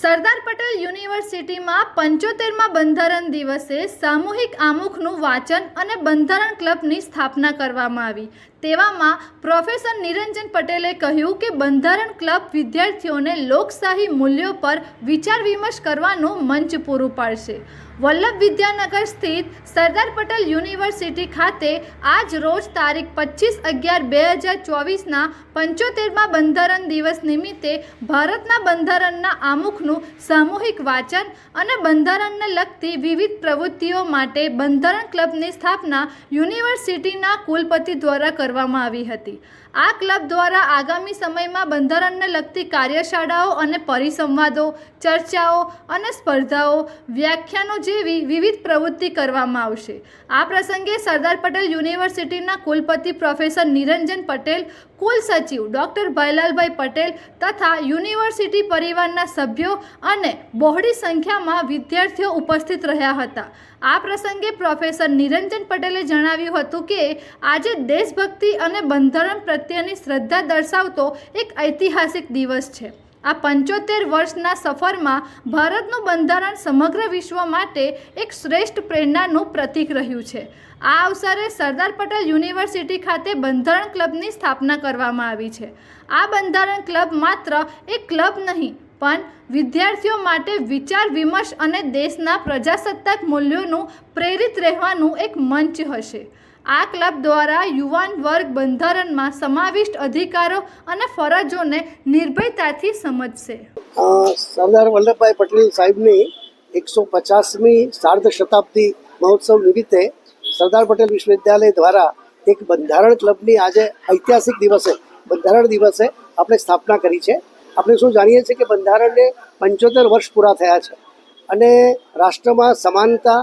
સરદાર પટેલ યુનિવર્સિટીમાં પંચોતેરમાં બંધારણ દિવસે સામૂહિક આમુખનું વાંચન અને બંધારણ ક્લબની સ્થાપના કરવામાં આવી. તેવામાં પ્રોફેસર નિરંજન પટેલે કહ્યું કે બંધારણ ક્લબ વિદ્યાર્થીઓને લોકશાહી મૂલ્યો પર વિચાર વિમર્શ કરવાનું મંચ પૂરું પાડશે. વલ્લભ વિદ્યાનગર સ્થિત સરદાર પટેલ યુનિવર્સિટી ખાતે આજ રોજ તારીખ પચીસ અગિયાર બે હજાર ચોવીસના પંચોતેરમાં બંધારણ દિવસ નિમિત્તે ભારતના બંધારણના આમુખનું સામૂહિક વાંચન અને બંધારણને લગતી વિવિધ પ્રવૃત્તિઓ માટે બંધારણ ક્લબની સ્થાપના યુનિવર્સિટીના કુલપતિ દ્વારા કરવામાં આવી હતી. આ ક્લબ દ્વારા આગામી સમયમાં બંધારણને લગતી કાર્યશાળાઓ અને પરિસંવાદો, ચર્ચાઓ અને સ્પર્ધાઓ, વ્યાખ્યાનો જેવી વિવિધ પ્રવૃત્તિ કરવામાં આવશે. આ પ્રસંગે સરદાર પટેલ યુનિવર્સિટીના કુલપતિ પ્રોફેસર નિરંજન પટેલ, કુલ સચિવ ડૉક્ટર ભાઈલાલભાઈ પટેલ તથા યુનિવર્સિટી પરિવારના સભ્યો અને બહોળી સંખ્યામાં વિદ્યાર્થીઓ ઉપસ્થિત રહ્યા હતા. આ પ્રસંગે પ્રોફેસર નિરંજન પટેલે જણાવ્યું હતું કે, આજે દેશભક્તિ અને બંધારણ પ્રત્યેની શ્રદ્ધા દર્શાવતો એક ઐતિહાસિક દિવસ છે. આ પંચોતેર વર્ષના સફરમાં ભારતનું બંધારણ સમગ્ર વિશ્વ માટે એક શ્રેષ્ઠ પ્રેરણાનું પ્રતીક રહ્યું છે. આ અવસરે સરદાર પટેલ યુનિવર્સિટી ખાતે બંધારણ ક્લબની સ્થાપના કરવામાં આવી છે. આ બંધારણ ક્લબ માત્ર એક ક્લબ નહીં, પણ વિદ્યાર્થીઓ માટે વિચાર વિમર્શ અને દેશના પ્રજાસત્તાક મૂલ્યોનું પ્રેરિત રહેવાનું એક મંચ હશે. આ ક્લબ દ્વારા યુવાન વર્ગ બંધારણમાં સમાવિષ્ટ અધિકારો અને ફરજોને નિર્ભયતાથી સમજશે. સરદાર વલ્લભભાઈ પટેલ સાહેબની એકસો પચાસમી સાર્ધ શતાબ્દી મહોત્સવ નિમિત્તે સરદાર પટેલ વિશ્વવિદ્યાલય દ્વારા એક બંધારણ ક્લબની આજે ઐતિહાસિક દિવસે, બંધારણ દિવસે આપણે સ્થાપના કરી છે. આપણે શું જાણીએ છીએ કે બંધારણને પંચોતેર વર્ષ પૂરા થયા છે અને રાષ્ટ્રમાં સમાનતા,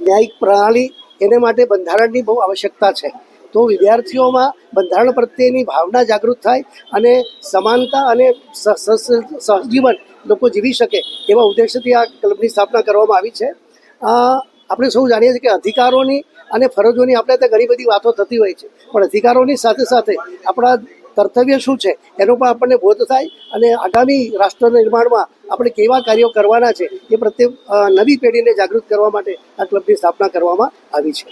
ન્યાયિક પ્રણાલી એને માટે બંધારણની બહુ આવશ્યકતા છે. તો વિદ્યાર્થીઓમાં બંધારણ પ્રત્યેની ભાવના જાગૃત થાય અને સમાનતા અને સહજીવન લોકો જીવી શકે એવા ઉદ્દેશ્યથી આ ક્લબની સ્થાપના કરવામાં આવી છે. આપણે સૌ જાણીએ છીએ કે અધિકારોની અને ફરજોની આપણે ત્યાં ઘણી બધી વાતો થતી હોય છે. પણ અધિકારોની સાથે સાથે આપણા કર્તવ્ય શું છે? એનો પણ આપણને બોધ થાય અને આગામી રાષ્ટ્ર નિર્માણમાં આપણે કેવા કાર્યો કરવાના છે એ પ્રત્યે નવી પેઢીને જાગૃત કરવા માટે આ ક્લબની સ્થાપના કરવામાં આવી છે.